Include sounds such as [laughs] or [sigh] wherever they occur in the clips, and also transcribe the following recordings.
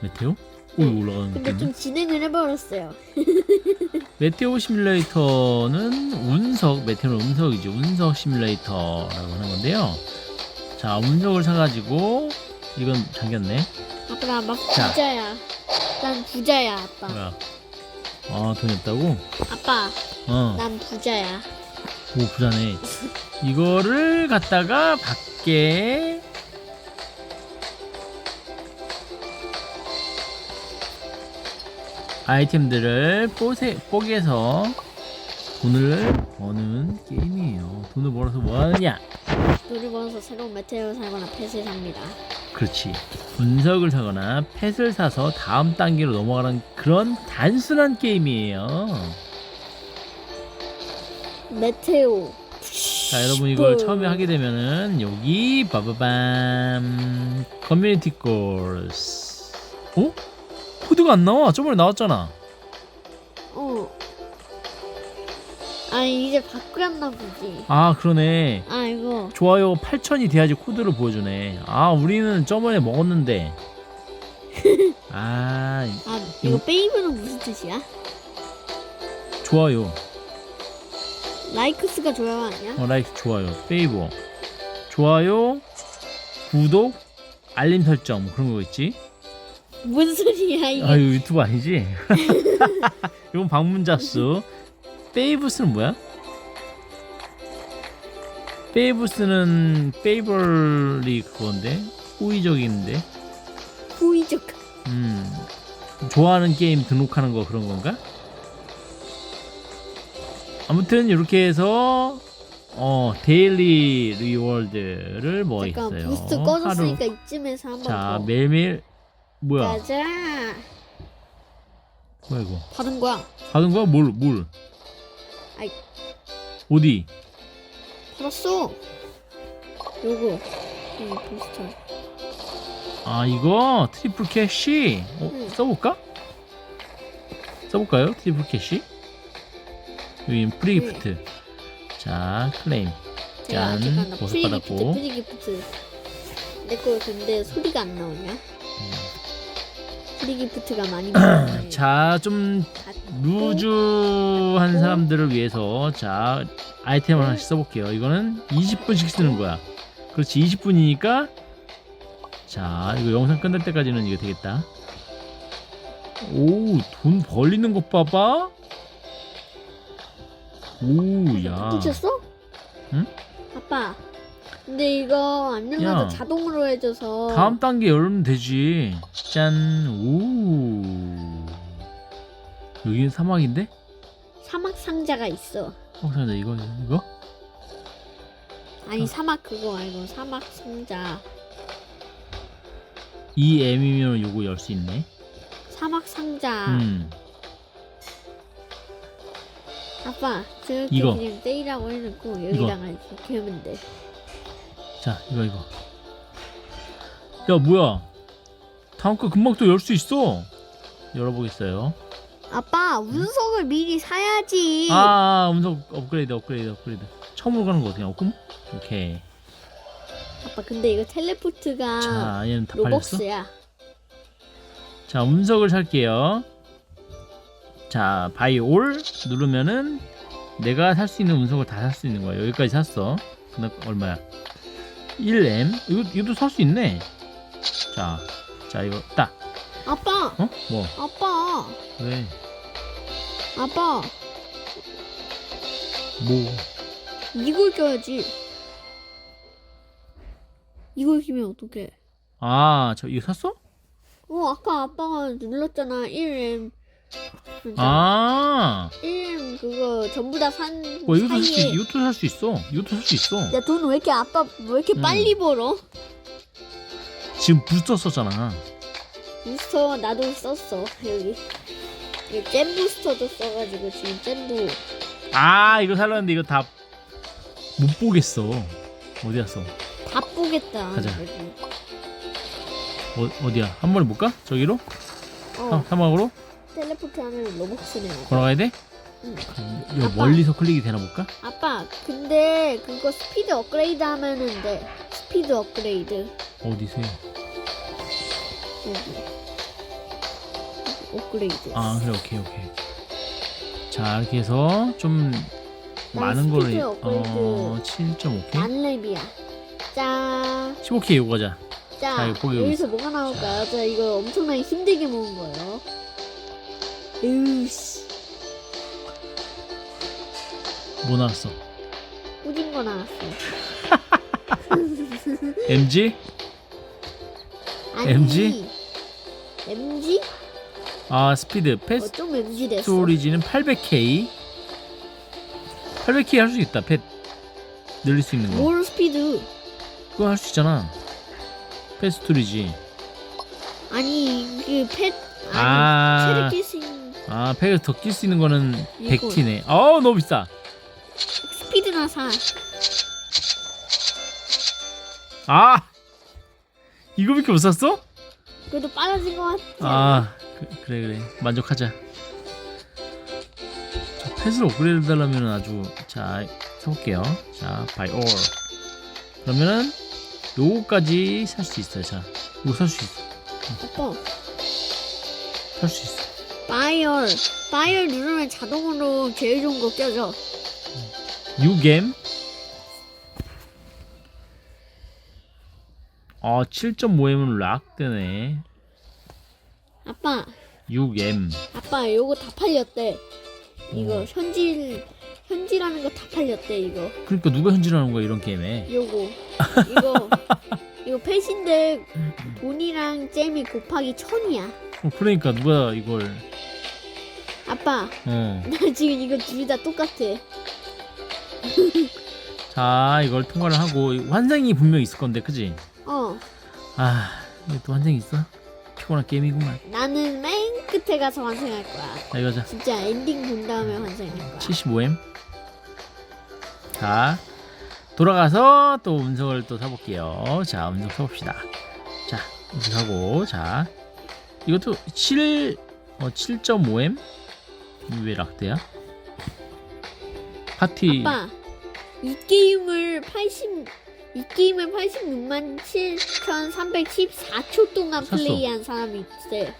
메테오? 오 올라가는 근데 느낌. 좀 진행을 해버렸어요. [laughs] 메테오 시뮬레이터는 운석, 메테오는 운석이죠. 운석 시뮬레이터라고 하는 건데요. 자, 운석을 사가지고 이건 잠겼네. 아빠 나막 자. 부자야. 난 부자야 아빠. 뭐야? 아 돈이 없다고? 아빠 어, 난 부자야. 오 부자네. 이거를 갖다가 밖에 아이템들을 뽀세, 뽀개서 돈을 버는 게임이에요. 돈을 벌어서 뭐 하느냐? 돈을 벌어서 새로운 메테오 사거나 펫을 삽니다. 그렇지. 분석을 사거나 펫을 사서 다음 단계로 넘어가는 그런 단순한 게임이에요. 메테오. 자, 여러분 이걸 처음에 하게 되면은 여기 바바밤 커뮤니티 코스. 어? 코드가 안 나와. 저번에 나왔잖아. 어. 아니 이제 바꾸었나 보지. 아, 그러네. 아 이거 좋아요 8천이 돼야지 코드를 보여주네. 아, 우리는 저번에 먹었는데. [laughs] 아, 아 이거 베이브는 무슨 뜻이야? 좋아요. 라이크스가 좋아요 아니야? 어, 라이크 좋아요. 페이버. 좋아요, 구독, 알림 설정 뭐 그런 거 있지? 뭔 소리야 이게? 아, 이거 유튜브 아니지? [laughs] 이건 방문자 수. 페이브스는 뭐야? 페이브스는 페이벌리 그건데 호의적인데. 후이적. 음. 좋아하는 게임 등록하는 거 그런 건가? 아무튼 이렇게 해서 어 데일리 리워드를 뭐 잠깐 있어요. 부스트. 꺼졌으니까 이쯤에서 한번 자 더. 매일매일 뭐야? 가자. 뭐야 이거? 받은 거야. 받은 거야? 뭘 뭘? 아이. 어디? 받았어. 요거. 이 부스터. 아 이거 트리플 캐시 어, 응. 써볼까? 써볼까요? 트리플 캐시 여기 프리기프트 자 클레임 야, 짠, 보석 프리기프트 받았고. 프리기프트. 내거 근데 소리가 안 나오냐? 프리기프트가 많이 나오네. [clears throat] 자 좀 루즈한 사람들을 위해서 자 아이템을 하나씩 써볼게요 이거는 20분씩 쓰는 거야 그렇지 20분이니까 자 이거 영상 끝날 때까지는 이거 되겠다 오 돈 벌리는 것 봐봐 오야 붙였어? 응? 아빠. 근데 이거 안 눌러도 야. 자동으로 해줘서. 다음 단계 열면 되지 짠 오 여기는 사막인데 사막 상자가 있어. 어 잠깐 이거 이거 아니 사막 그거 말고 사막 상자. 이 M이면 요거 열 수 있네 사막 상자. 음 아빠 저렇게 이거. 그냥 떼이라고 해놓고 여기다가 이렇게 하면 돼. 자 이거 이거. 야 뭐야? 다음 거 금방 또 열 수 있어. 열어보겠어요. 아빠 운석을 미리 사야지. 아, 아 음성 업그레이드 업그레이드 업그레이드. 처음으로 가는 거 그냥 없금 오케이. 아빠 근데 이거 텔레포트가 자 얘는 다 팔렸어? 로벅스야. 자 운석을 살게요. 자 바이 올 누르면은 내가 살 수 있는 운석을 다 살 수 있는 거야. 여기까지 샀어. 근데 얼마야 1M 이거, 이것도 살 수 있네 자, 자 이거 딱 아빠, 어? 뭐 아빠, 왜? 아빠 뭐 이걸 껴야지. 이걸 끼면 어떡해? 아, 저 이거 샀어? 어 아까 아빠가 눌렀잖아 1M. 아, 1M 그거 전부 다산 어, 이것도 살 수, 사이에. 이것도 살 수 있어. 이것도 살 수 있어. 야 돈 왜 이렇게 아빠 왜 이렇게 음. 빨리 벌어? 지금 부스터 썼잖아. 부스터 나도 썼어 여기. 이잼 부스터도 써가지고 지금 잼도 아, 이거 살렸는데 이거 다 못 보겠어. 어디 갔어? 다 뿌겠다. 가자. 여기. 어, 어디야? 한 번에 못 가? 저기로? 어 사- 사막으로? 텔레포트 하면 로벅스네. 걸어가야 돼? 응. 이거 아빠. 멀리서 클릭이 되나 볼까? 아빠 근데 그거 스피드 업그레이드 하면은 돼 스피드 업그레이드 어디세요? 여기 업그레이드. 아 그래 오케이 오케이 자 이렇게 해서 좀나 많은 스피드 업그레이드. 어 7.5K 만렙이야. 짜. 15K 이거 가자 자, 자, 이거 보기 여기서 뭐가 나올까요? 자, 이거 엄청나게 힘들게 모은 거예요. 으씨, 뭐 나왔어? 꾸진 거 나왔어. [laughs] MG 아니, MG? MG? 아 스피드. 어, 패스 좀 MG 됐어. 스토리지는 800K 800K 할 수 있다. 펫 늘릴 수 있는 거. 뭘 스피드? 그거 할 수 있잖아. 패스 스토리지. 아니, 그 펫, 아니, 아, 체력 깰수 있는 아 펫을 더낄 수 있는 거는 이거. 100T네. 어우 너무 비싸. 스피드나 사. 아! 이거밖에 못 샀어? 그래도 빨라진 거 같지? 아 그, 그래 그래. 만족하자. 자, 펫을 업그레이드 달라면 아주 자 사볼게요. 자 바이 올 그러면은 요거까지 살 수 있어요 자. 이거 살 수 있어. 아빠, 살 수 있어 바이얼. 바이얼 누르면 자동으로 제일 좋은 거 껴져. 유겜 아 7.5M은 락 되네 아빠, 6M 아빠, 요거 다 팔렸대. 이거 어. 현질, 현질하는 거 다 팔렸대, 이거. 그러니까 누가 현질하는 거야 이런 게임에? 요거. 이거 [laughs] 이거 펫인데 돈이랑 잼이 곱하기 천이야. 어, 그러니까 누가 이걸. 아빠 어. 나 지금 이거 둘 다 똑같아. [laughs] 자 이걸 통과를 하고 환생이 분명 있을 건데 그지? 어. 아 이게 또 환생이 있어? 피곤한 게임이구만. 나는 맨 끝에 가서 완성할 거야. 자 이거 자. 진짜 엔딩 본 다음에 완성할 거야. 75M 자 돌아가서 또 운석을 또 사볼게요 자 운석 사봅시다 자 운석 사고 자 이것도 7 어, 7.5M 왜 락대야? 파티 아빠 이 게임을 80 이 게임을 86만 7,314초 동안 샀어. 플레이한 사람이 있대.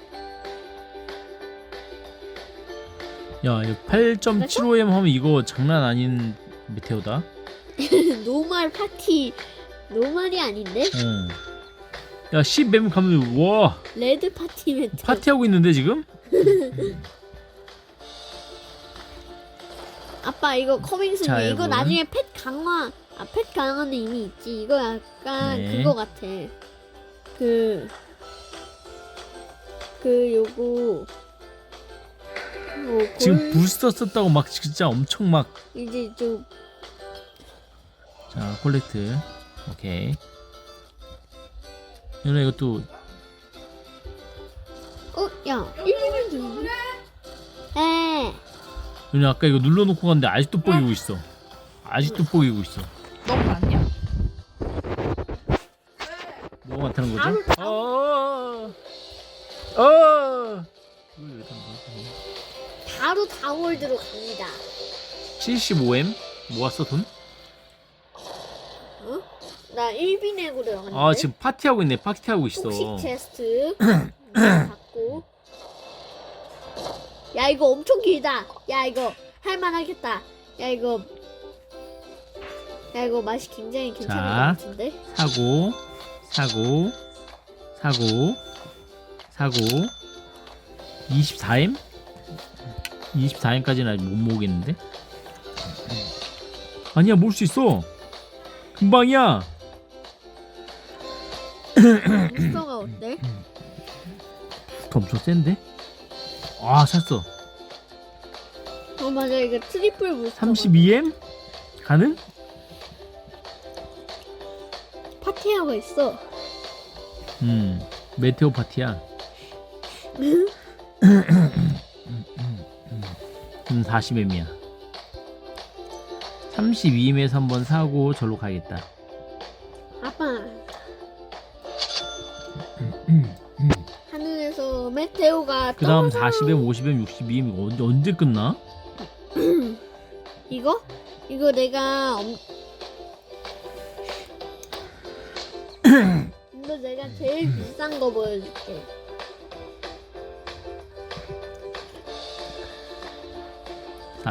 야 이거 8.75M 하면 이거 장난 아닌 메테오다 [laughs] 노말 파티 노말이 아닌데? 어. 야 10M 가면 와 레드 파티 멘트. 파티하고 있는데 지금? [laughs] 아빠 이거 자, 이거 여러분. 나중에 펫 강화 아 펫 강화는 이미 있지 이거 약간 네. 그거 같아 그 그 요거 뭐 지금 골- 부스터 썼다고 막 진짜 엄청 막 이제 좀 자, 콜렉트. 오케이. 연아 이것도 어? 야 1분 좀에 연아 아까 이거 눌러놓고 갔는데 아직도 뽀기고 있어. 아직도 뽀기고 있어. 너무 많냐? 뭐가 많다는 거죠? 어. 어. 이걸 왜 담가? 바로 다월드로 갑니다 75M 모았어 돈? 어? 나 1비넥으로 나갔는데 아 지금 파티하고 있네. 파티하고 있어. 폭식 체스트 [clears throat] 야 이거 엄청 길다 야 이거 할만하겠다 야 이거 야 이거 맛이 굉장히 괜찮은 자. 것 같은데 사고 사고 사고 사고 24M? 24M까지는 아직 못 모으겠는데? 아니야 모을 수 있어 금방이야 부스터가 어때? 더 엄청 센데? 아 샀어 어 맞아 이거 트리플 부스터 32M? 가능? 파티아가 있어 음 메테오 파티야 음 [laughs] 40M이야 32M에서 한번 사고 절로 가야겠다 아빠 [clears throat] 하늘에서 메테오가 그 다음 떨어져. 40M, 50M, 62M 언제, 언제 끝나? [clears throat] 이거? 이거 내가 엄... [clears throat] 이거 내가 제일 비싼 거 보여줄게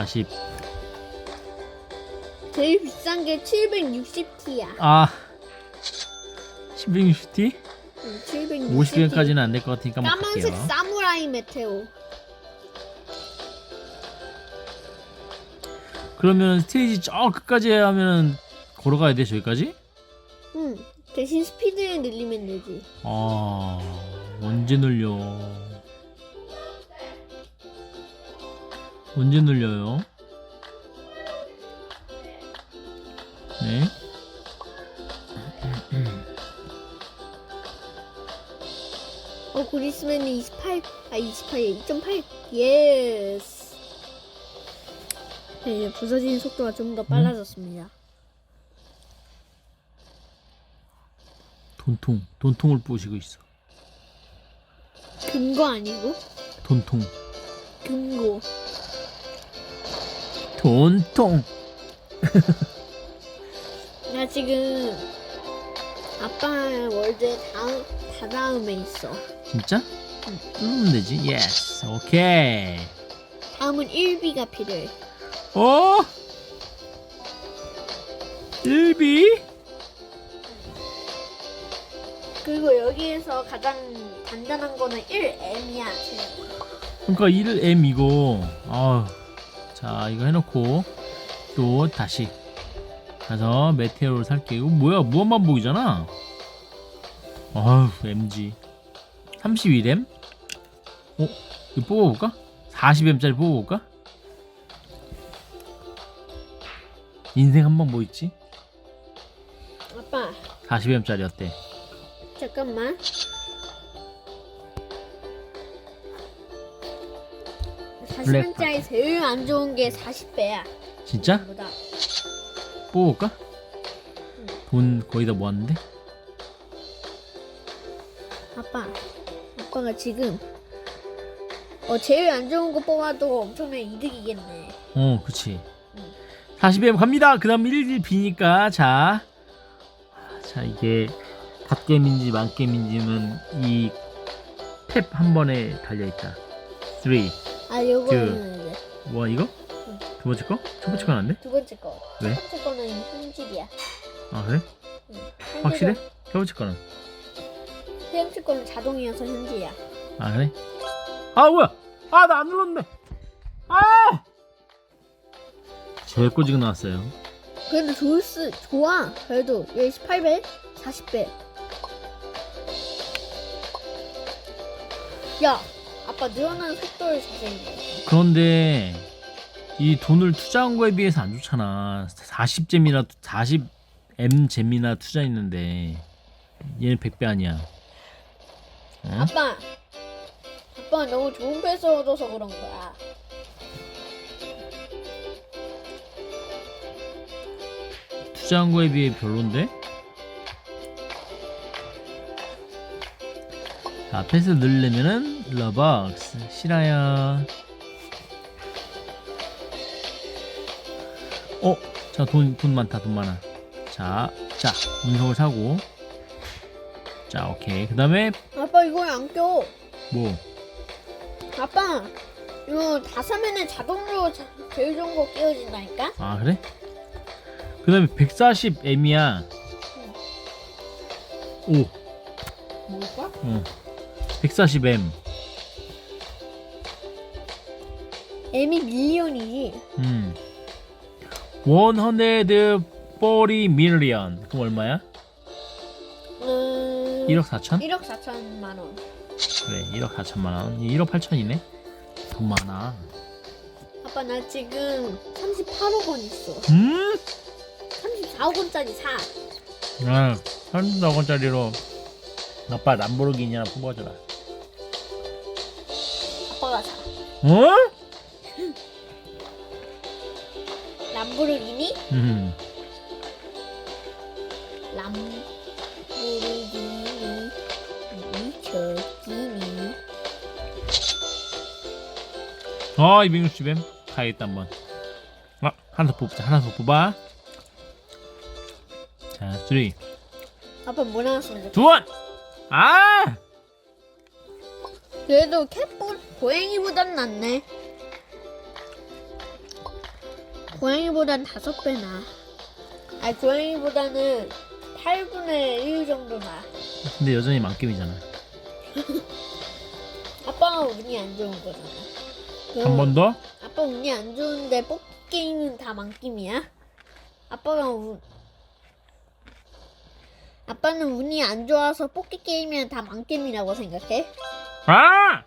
40. 제일 비싼 게 760T야. 아. 760T? 760T. 50엔까지는 안 될 것 같으니까 한번 까만색 갈게요. 사무라이 메테오. 그러면 스테이지 저 끝까지 하면 걸어가야 돼 저기까지? 응. 대신 스피드를 늘리면 되지. 아 언제 늘려? 언제 늘려요? 네. 어, 그리스맨은 28, 아, 28, 2.8. 예스. 네, 이제 부서지는 속도가 좀 더 빨라졌습니다. 돈통 돈통을 부시고 있어. 금고 아니고? 돈통 금고. 돈통. 나 지금 아빠 월드 다음, 다 다음에 있어. 진짜? 누르면 되지. 예스. 오케이. 다음은 1비가 필요해. 어? 1비? 그리고 여기에서 가장 단단한 거는 1M이야. 그러니까 1M 이거 아, 자 이거 해놓고 또 다시 가서 메테오를 살게 이거 뭐야 무한반복이잖아 아휴 MG 32램 어? 이거 뽑아볼까? 40M짜리 뽑아볼까? 인생 한 번 뭐 있지? 아빠, 40M짜리 어때? 잠깐만. 블랙 40원짜리 제일 안 좋은 게 40배야. 진짜? 보다. 뽑아볼까? 돈 거의 다 모았는데? 아빠, 아빠가 지금 어 제일 안 좋은 거 뽑아도 엄청난 이득이겠네. 어, 그치. 응. 40M 갑니다. 그 다음 1B니까, 자. 자, 이게, 닷겜인지 만겜인지는 이 탭 한 번에 달려있다. 3, 2, 아, 요거는 이제 뭐, 이거? 응. 두 번째 거? 첫 번째 건안 돼? 두 번째 거. 왜? 첫 번째 거는 현질이야. 아, 그래? 응. 확실해? 세 번째 거는? 세 번째 거는 자동이어서 현질이야. 아, 그래? 아, 뭐야! 아, 나 안 눌렀네! 아! 제일 꼬지가 나왔어요. 그래도 좋을 수 좋아. 그래도 여기 18배, 40배. 야, 아빠 늘어나는 속도를 자세히 봐. 그런데 이 돈을 투자한 거에 비해서 안 좋잖아. 40잼이나 40M 잼이나 투자했는데 얘는 100배 아니야. 어? 아빠, 아빠 너무 좋은 패스 얻어서 그런 거야. 투자한 거에 비해 별론데? 자, 패스 늘려면은 러벅스 실화야. 어, 자, 돈, 돈 많다, 돈 많아. 자, 자, 운석을 사고. 자, 오케이. 그 다음에, 아빠 이거 안 껴. 뭐, 아빠 이거 다 사면은 자동으로 자, 제일 좋은 거 끼워진다니까? 아, 그래? 그 다음에 140M이야. 오, 뭘까? 어. 140M. M이 밀리언이지. 음. 140 million. 그럼 얼마야? 음, 1억 4천? 1억 4천만 원. 그래, 1억 4천만 원. 1억 8천이네. 돈 많아. 아빠 나 지금 38억 원 있어. 음? 34억 원짜리 사. 아, 30억 원짜리로 아빠 람보르기니 하나 뽑아줘라. 어? 람보르기니? 음. 람보르기니. 미쳐지니. 아, 260M. 가야겠다, 한번. 아, 하나 더 뽑자. 하나 더 뽑아. 자, 3. 아빠 뭐 나왔으면 좋겠어? 두 원! 아! 그래도 캣보 고양이보단 낫네. 고양이보단 다섯 배나. 아니 고양이보다는 8분의 1 정도 나. 근데 여전히 만겜이잖아. [laughs] 아빠가 운이 안 좋은 거잖아. 한 번 더? 아빠 운이 안 좋은데 뽑기 게임은 다 만김이야? 아빠가 운 아빠는 운이 안 좋아서 뽑기 게임이면 다 만겜이라고 생각해? 아!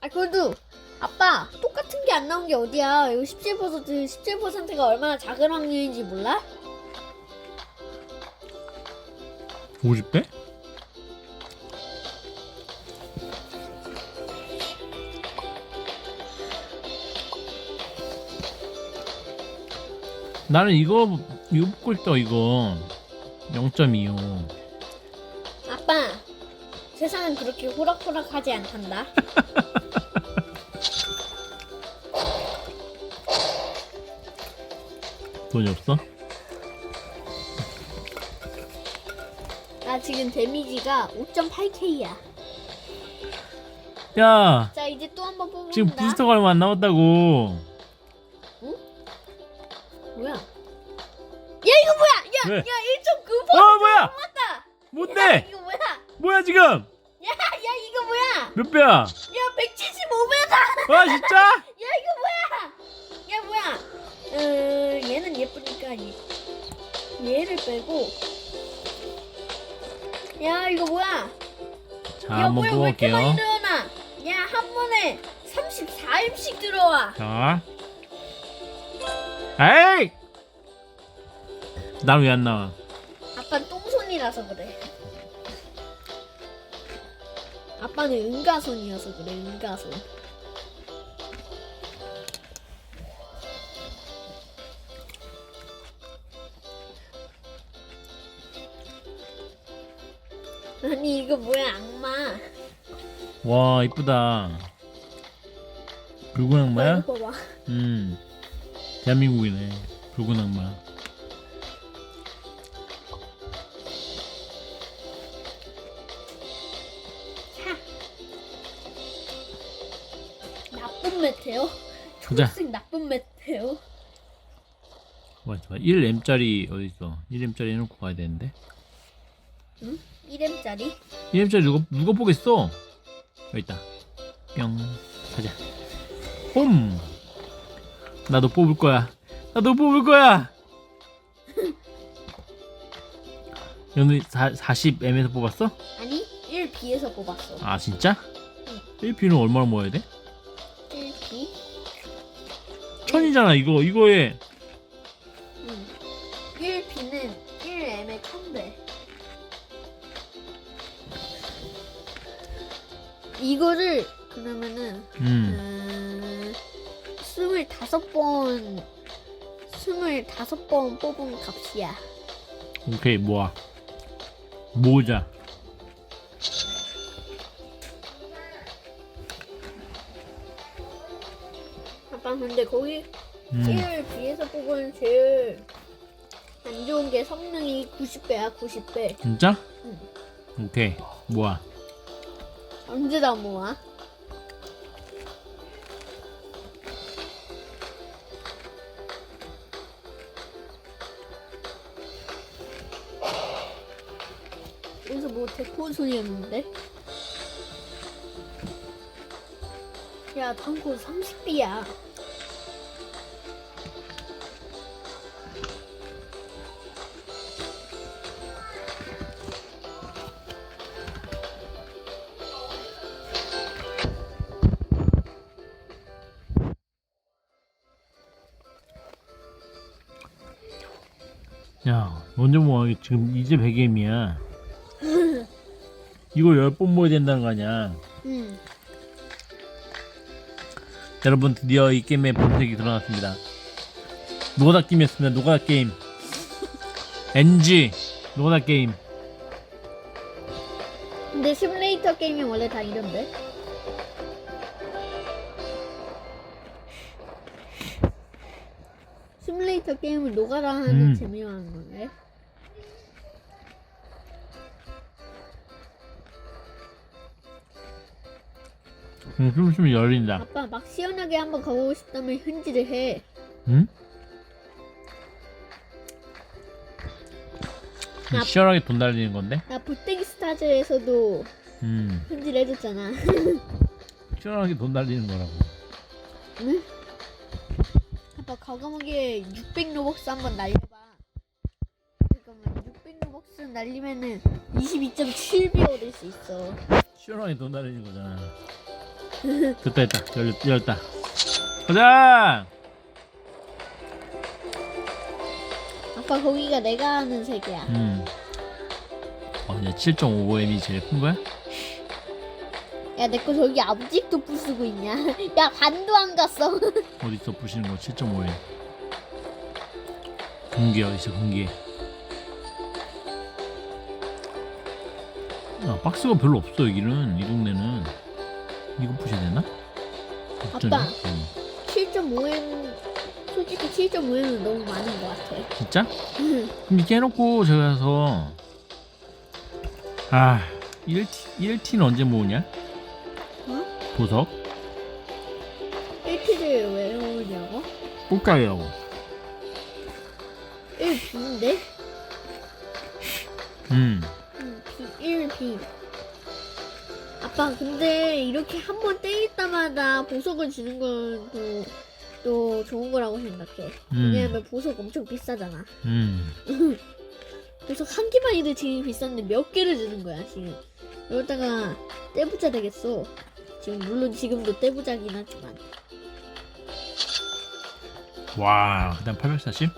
아 그래도 아빠 똑같은 게 안 나온 게 어디야? 이거 17% 17%가 얼마나 작은 확률인지 몰라? 50배? 나는 이거 이거 먹고 싶다 이거 0.25 아빠 세상은 그렇게 호락호락하지 않단다. [laughs] 돈이 없어? 나 지금 데미지가 5.8k야. 야 자 이제 또 한 번 뽑는다. 지금 부스터가 얼마 안 남았다고 뭐야? 야 이거 뭐야? 야, 왜? 야 1.9%어 뭐야. 야, 뭔데 이거 뭐야? 뭐야 지금? 몇 배야 야 175배다. 아 진짜 야 이거 뭐야? 야 뭐야? 어 얘는 예쁘니까 얘, 얘를 빼고. 야 이거 뭐야? 자 야 한번 뭐야 왜 이렇게 많이 뽑아볼게요 늘어나? 야한 번에 34임씩 들어와. 자 에이 난왜안 나와 아빠는 똥손이라서 그래. 아빠는 은가손이어서 그래, 은가손. 아니 이거 뭐야 악마? 와 이쁘다 붉은 악마야? 이거 봐봐. 음 대한민국이네 붉은 악마 보자. 초록색 나쁜 메테오. 와, 봐 1M짜리 어디 있어? 1M짜리 해놓고 가야 되는데. 1M짜리. 1M짜리 누가 누가 보겠어? 여기 있다. 뿅. 가자. 홈! 나도 뽑을 거야. 나도 뽑을 거야! [laughs] 연우 40M에서 뽑았어? 아니 1B에서 뽑았어. 아 진짜? 1P는 얼마나 모아야 돼? 1B. 천이잖아 이거 이거에 응. 1B는 1M의 1000배. 이거를 그러면은 음 음, 25번 25번 뽑은 값이야. 오케이 모아 모으자 근데 거기 음 1B에서 뽑은 제일 안 좋은 게 성능이 90배야 90배. 진짜? 응. 오케이 모아 언제 다 모아? 여기서 뭐 데코 소리였는데? 야, 단코 30비야. 야 언제 모아 지금 이제 100M이야. 이거 10번 모아야 된다는 거 아니야? 응. 여러분 드디어 이 게임의 본색이 드러났습니다. 노가다 게임이었습니다. 노가다 게임. NG 노가다 게임. 근데 시뮬레이터 게임이 원래 다 이런데? 시뮬레이터 게임을 노가다 하는 음. 재미가 하는 건데? 음, 좀 있으면 열린다 아빠 막 시원하게 한번 가보고 싶다면 현질을 해. 응? 나- 시원하게 돈 날리는 건데? 나 불땡이 스타즈에서도 음 편지를 해줬잖아. [laughs] 시원하게 돈 날리는 거라고 응? 아빠 과감하게 600 로벅스 한번 날려봐. 잠깐만 600 로벅스 날리면은 22.7비 얻을 수 있어. 시원하게 돈 날리는 거잖아 [laughs] 됐다 됐다 열렸, 열렸다 가자 아빠 거기가 내가 아는 세계야. 음. 어, 이제 7.5M이 제일 큰 거야? 야 내 거 저기 아직도 부수고 있냐? [laughs] 야 반도 안 갔어. [laughs] 어디서 부시는 거 7.5M 금괴 어디서 금괴 아 박스가 별로 없어 여기는 이 동네는 이거 부셔야 되나? 아빠. 음. 7.5M 솔직히 7.5M은 너무 많은 것 같아. 진짜? 그럼 이렇게 해놓고 제가 가서 아 1T, 1T는 언제 모으냐? 어? 보석? 1T를 왜 오냐고? 꽃가게라고 1B인데? 음 응, B, 1B. 아빠, 근데 이렇게 한 번 때릴 때마다 보석을 주는 건 또, 또 좋은 거라고 생각해. 음, 왜냐면 보석 엄청 비싸잖아. 음. [laughs] 보석 한 개만 해도 지금 비싼데 몇 개를 주는 거야, 지금. 이러다가 떼부자 되겠어. 지금, 물론 지금도 떼부자긴 하지만. 와, 그다음 840.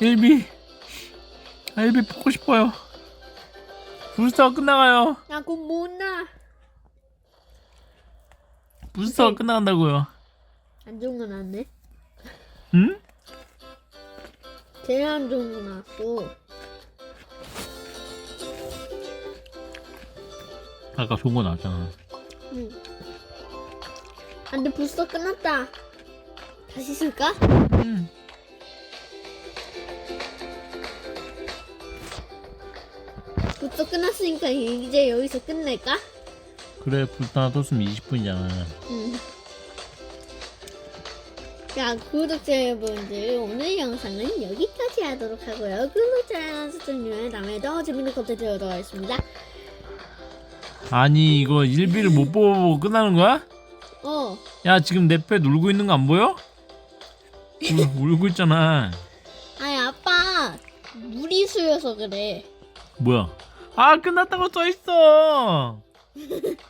일비, 아, 일비 보고 싶어요. 부스터가 끝나가요. 나곧못 나. 부스터가 끝나간다고요. 안 좋은 거 나왔네. 응? 제일 안 좋은 거 나왔어. 아까 좋은 거 나왔잖아. 응. 아, 근데 벌써 끝났다. 다시 쓸까? 응. 벌써 끝났으니까 이제 여기서 끝낼까? 그래, 하나 떴으면 20분이잖아. 응. 자, 구독자 여러분들, 오늘 영상은 여기까지 하도록 하고요. 구독자랑 수준님은 다음에 더 재밌는 컨텐츠 하도록 하겠습니다. 아니, 이거 일비를 못 보고 끝나는 거야? 어, 야, 지금 내패 울고 있는 거 안 보여? 울, 울고 있잖아. 아니, 아빠, 무리수여서 그래. 뭐야? 아, 끝났다고 써 있어. [laughs]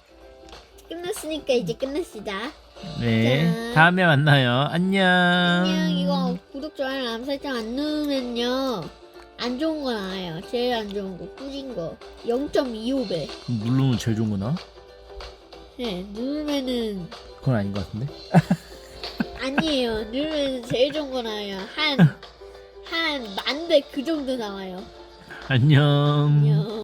끝났으니까 이제 끝냅시다. 네, 짠. 다음에 만나요. 안녕. 안녕 이거 구독 좋아요 알람 설정 안 누르면요 안 좋은 거 나와요. 제일 안 좋은 거 꾸진 거. 0.25배. 그럼 누르면 제일 좋은 거나? 네 누르면은 그건 아닌 것 같은데. [laughs] 아니에요. 누르면 제일 좋은 거 나와요. 한 한 만 배 그 정도 나와요. 안녕. 안녕